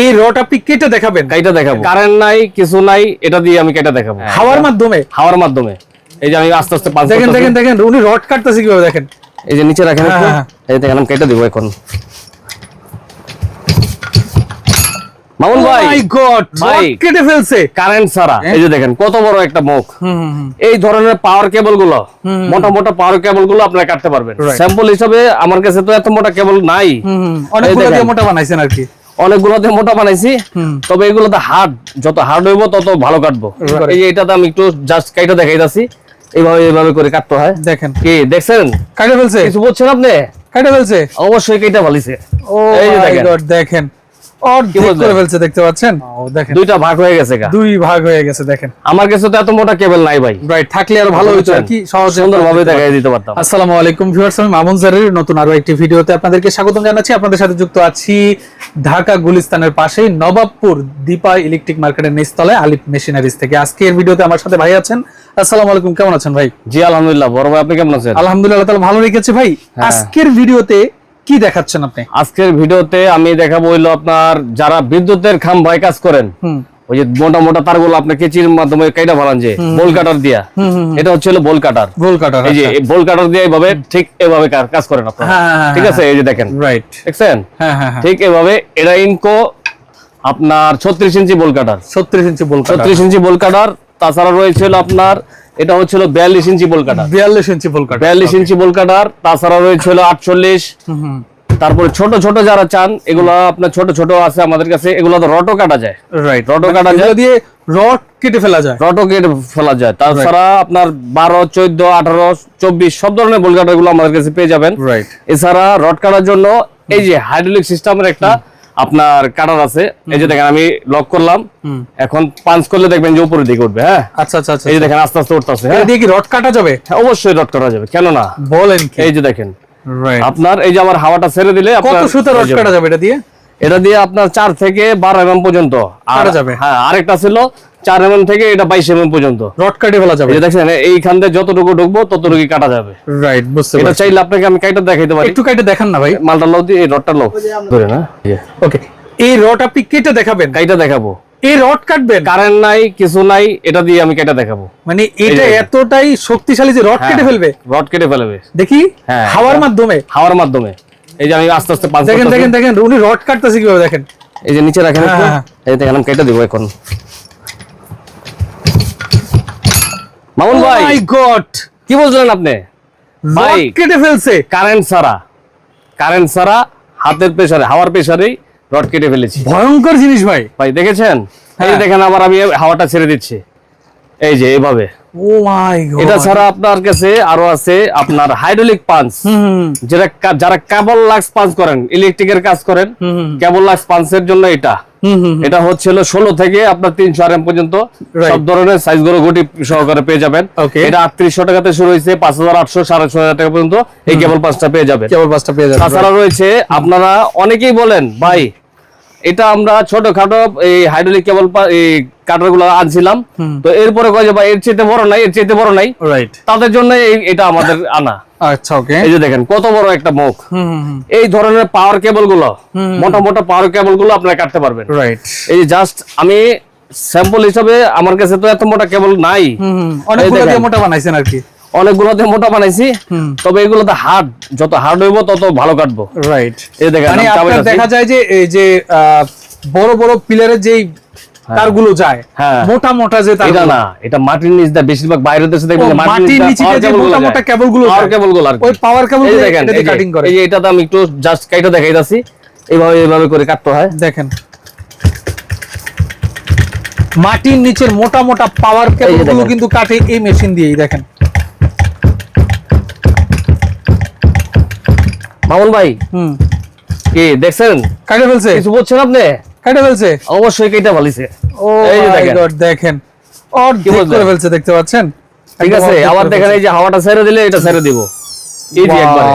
এই রড আপনি কেটে দেখাবেন? কাইটা দেখাবো। কারেন্ট নাই কিছু নাই এটা দিয়ে আমি কেটে দেখাবো। হাওয়ার মাধ্যমে? হাওয়ার মাধ্যমে। এই যে আমি আস্তে আস্তে পাঁচ দেখেন দেখেন দেখেন উনি রড কাটতেছে কীভাবে দেখেন? এই যে নিচে রাখেন। হ্যাঁ, হ্যাঁ। এই দেখেন আমি কেটে দিব এখন। মামুন ভাই। মাই গড ভাই। কেটে ফেলছে। কারেন্ট ছাড়া। এই যে দেখেন কত বড় একটা মুখ। এই ধরনের পাওয়ার কেবলগুলো মোটা মোটা পাওয়ার কেবলগুলো আপনারা কাটতে পারবেন। স্যাম্পল হিসাবে আমার কাছে তো এত মোটা কেবল নাই। দিয়ে মোটা বানাইছেন আর কি। অনেকগুলোতে মোটা বানাইছি। তবে এগুলোতে হার্ড যত হার্ড হইব তত ভালো কাটবো. এই যে এটাতে আমি একটু জাস্ট কাইটা দেখাইতাছি এইভাবে এইভাবে করে কাটতে হয়। দেখেন। কি দেখছেন? কাটে ফেলছে? কিছু বলছেন আপনি? কাটে ফেলছে? অবশ্যই কেটে ভালিছে ও দেখেন। গড দেখেন অর্ধেক বলছেন? করে ফেলছে দেখতে পাচ্ছেন? দেখেন। দুইটা ভাগ হয়ে গেছে দুই ভাগ হয়ে গেছে দেখেন। আমার কাছে তো এত মোটা কেবল নাই ভাই। রাইট থাকলে আর ভালো হতো আর কি সহজে সুন্দর দেখাই দিতে পারতাম। আসসালামু আলাইকুম ভিউয়ার্স আমি মামুন জারের নতুন আরও একটি ভিডিওতে আপনাদেরকে স্বাগতম জানাচ্ছি। আপনাদের সাথে যুক্ত আছি ঢাকা গুলিস্তানের পাশেই নবাবপুর দীপা ইলেকট্রিক মার্কেটের নিচতলায় আলিফ মেশিনারিজ থেকে। আজকে এর ভিডিওতে আমার সাথে ভাই আছেন। আসসালামু আলাইকুম কেমন আছেন ভাই? জি আলহামদুলিল্লাহ বড় ভাই আপনি কেমন আছেন? আলহামদুলিল্লাহ তাহলে ভালো রেখেছে ভাই। হ্যাঁ। আজকের ভিডিওতে কি দেখাচ্ছেন আপনি? আজকের ভিডিওতে আমি দেখাবো হইল আপনার যারা বিদ্যুতের খাম্বায় কাজ করেন ওই যে মোটা মোটা তারগুলো আপনি কেচির মাধ্যমে কেটে ফেলান যে বোল কাটার দিয়া। এটা হচ্ছে হলো বোল কাটার। গোল কাটার এই যে বোল কাটার দিয়ে এইভাবে ঠিক এভাবে কাজ করেন আপনারা। হ্যাঁ, হ্যাঁ, ঠিক আছে? এই যে দেখেন। রাইট দেখছেন? হ্যাঁ হ্যাঁ হ্যাঁ। ঠিক এভাবে এটা ইনকো আপনার ছত্রিশ ইঞ্চি বোল কাটার। 36 ইঞ্চি বল ছত্রিশ ইঞ্চি বোল কাটার। তাছাড়া রয়েছে হলো আপনার এটা হচ্ছে হলো বিয়াল্লিশ ইঞ্চি বোল কাটার। 42 ইঞ্চি বল কাটার। বিয়াল্লিশ ইঞ্চি বোল কাটার তাছাড়া রয়েছে হলো আটচল্লিশ। তারপরে ছোট ছোট যারা চান এগুলো আপনার ছোট ছোট আছে আমাদের কাছে এগুলো তো রটো কাটা যায়। রাইট রটো কাটা যায়। দিয়ে রড কেটে ফেলা যায়। রটো কেটে ফেলা যায়। তাছাড়া আপনার বারো চোদ্দ আঠারো চব্বিশ সব ধরনের বোল কাটা গুলো আমাদের কাছে পেয়ে যাবেন। রাইট এছাড়া রড কাটার জন্য এই যে হাইড্রোলিক সিস্টেমের একটা আপনার কাটার আছে। এই যে দেখেন আমি লক করলাম। এখন পাঞ্চ করলে দেখবেন যে উপরের দিকে উঠবে হ্যাঁ? আচ্ছা আচ্ছা আচ্ছা এই যে দেখেন আস্তে আস্তে উঠতেছে হ্যাঁ? দিয়ে কি রড কাটা যাবে? হ্যাঁ, অবশ্যই রড কাটা যাবে কেন না? বলেন এই যে দেখেন আপনার এই যে আমার হাওয়াটা ছেড়ে দিলে কত সুতা রড কাটা যাবে এটা দিয়ে? এটা দিয়ে আপনার চার থেকে বারো এমএম পর্যন্ত। আর কাটা যাবে। হ্যাঁ আরেকটা ছিল চার এম থেকে এটা বাইশ এম পর্যন্ত। রড কাটে ফেলা যাবে। দেখছেন এইখান থেকে যতটুকু ঢুকবো ততটুকু কাটা যাবে। রাইট বুঝতে এটা চাইলে আপনাকে আমি কাইটা দেখাইতে পারি। একটু কাটে দেখান না ভাই। মালটা লো দিয়ে এই রডটা লো ধরে না ওকে এই রড আপনি কেটে দেখাবেন? কাইটা দেখাবো। এই রড কাটবেন? কারেন্ট নাই কিছু নাই এটা দিয়ে আমি কেটে দেখাবো। মানে এটা এতটাই শক্তিশালী যে রড কেটে ফেলবে? রড কেটে ফেলবে। দেখি? হ্যাঁ, হাওয়ার মাধ্যমে? হাওয়ার মাধ্যমে। এই যে আমি আস্তে আস্তে পাঁচ দেখেন দেখেন দেখেন উনি রড কাটতেছে কীভাবে দেখেন। এই যে নিচে রাখেন হ্যাঁ, এই দেখেন আমি কেটে দিব এখন। মামুন ভাই মাই গড কি বলছিলেন আপনি? ভাই কেটে ফেলছে? কারেন্ট সারা কারেন্ট সারা হাতের প্রেসারে হাওয়ার প্রেসারেই রড কেটে ফেলেছি। ভয়ঙ্কর জিনিস ভাই। ভাই দেখেছেন? এই হ্যাঁ। দেখেন আবার আমি হাওয়াটা ছেড়ে দিচ্ছি। এই যে এইভাবে ও মাই গড। এটা ছাড়া আপনার কাছে আরও আছে আপনার হাইড্রোলিক পাঞ্চ। হুম যেটা যারা কেবল লাক্স পাঞ্চ করেন ইলেকট্রিকের কাজ করেন হুম কেবল লাক্স পাঞ্চের জন্য এটা। হুম হুম এটা হচ্ছিল ষোলো থেকে আপনার তিনশো আর এম পর্যন্ত সব ধরনের সাইজগুলো গুটি সহকারে পেয়ে যাবেন. এটা আটত্রিশশো টাকাতে শুরু হয়েছে পাঁচ হাজার আটশো সাড়ে ছয় হাজার টাকা পর্যন্ত এই কেবল পাঁচটা পেয়ে যাবেন। কেবল পাঁচটা পেয়ে যাবে তাছাড়া রয়েছে আপনারা অনেকেই বলেন ভাই এটা আমরা ছোটখাটো এই হাইড্রোলিক কেবল এই কাটারগুলো আনছিলাম তো এরপরে কয় যে ভাই এর চেয়ে বড় নাই এর চেয়ে বড় নাই। রাইট তাদের জন্য এটা আমাদের আনা। আচ্ছা ওকে এই যে দেখেন কত বড় একটা মুখ। এই ধরনের পাওয়ার কেবলগুলো মোটা মোটা পাওয়ার কেবলগুলো আপনারা কাটতে পারবেন। রাইট এই জাস্ট আমি স্যাম্পল হিসাবে আমার কাছে তো এত মোটা কেবল নাই। দিয়ে মোটা বানাইছেন আর কি। অনেকগুলোতে মোটা বানাইছি। তবে হার্ড যত হার্ড হইব তত ভালো কাটবো। রাইট এই দেখেন মানে। দেখা যায় যে এই যে বড় বড় পিলারের যেই তারগুলো যায় হ্যাঁ। মোটা মোটা যে তার না এটা মাটির নিচ দিয়ে বেশিরভাগ বাইরের দেশে দেখবেন মাটির নিচে যে মোটা মোটা পাওয়ার কেবল আর ওই পাওয়ার কেবল দেখেন কাটিং করে। এই আমি একটু জাস্ট কাইটা দেখাইতাছি এইভাবে এইভাবে করে কাটতে হয়। দেখেন। মাটির নিচের মোটা মোটা পাওয়ার কিন্তু কাটে এই মেশিন দিয়েই দেখেন। মামুন ভাই হুম। কি দেখছেন? কাটে ফেলছে? কিছু বলছেন আপনি? কাটে ফেলছে? অবশ্যই কেটে ও মাই দেখেন। গড? করে ফেলছে দেখতে পাচ্ছেন? ঠিক আছে আবার দেখেন এই যে হাওয়াটা ছেড়ে দিলে এটা ছেড়ে দিব। একবারে।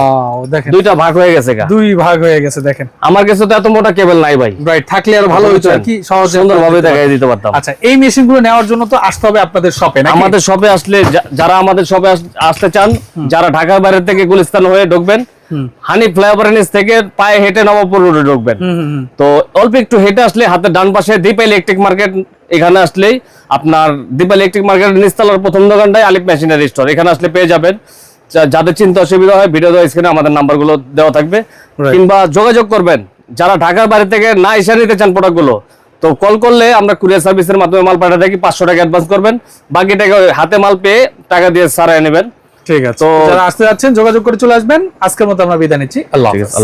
দেখেন। দুইটা ভাগ হয়ে গেছে গা। দুই ভাগ হয়ে গেছে দেখেন। আমার কাছে তো এত মোটা কেবল নাই ভাই। রাইট থাকলে আর ভালো হতো আর কি সহজে সুন্দর ভাবে দেখাই দিতে পারতাম। আচ্ছা এই মেশিনগুলো নেওয়ার জন্য তো আসতে হবে আপনাদের শপে নাকি? আমাদের শপে আসলে যারা আমাদের শপে আসতে চান যারা ঢাকার বাইরে থেকে গুলিস্তান হয়ে ঢুকবেন হানি ফ্লাইওভার নিচ থেকে পায়ে হেঁটে নবাবপুর রোডে ঢুকবেন। তো অল্প একটু হেঁটে আসলে হাতের ডান পাশে দীপা ইলেকট্রিক মার্কেট এখানে আসলেই আপনার দীপা ইলেকট্রিক মার্কেট নিচতলার প্রথম দোকানটাই আলিপ মেশিনারি স্টোর এখানে আসলে পেয়ে যাবেন। যাদের চিন্তা অসুবিধা হয় ভিডিও দেওয়া স্ক্রিনে আমাদের নাম্বারগুলো দেওয়া থাকবে। কিংবা যোগাযোগ করবেন। যারা ঢাকার বাড়ি থেকে না এসে নিতে চান প্রোডাক্টগুলো তো কল করলে আমরা কুরিয়ার সার্ভিসের মাধ্যমে মাল পাঠাতে থাকি পাঁচশো টাকা অ্যাডভান্স করবেন। বাকি টাকা হাতে মাল পেয়ে টাকা দিয়ে সারাই নেবেন। ঠিক আছে। তো- যারা আসতে যাচ্ছেন যোগাযোগ করে চলে আসবেন। আজকের মতো আমরা বিদায় নিচ্ছি। আল্লাহ আল্লাহ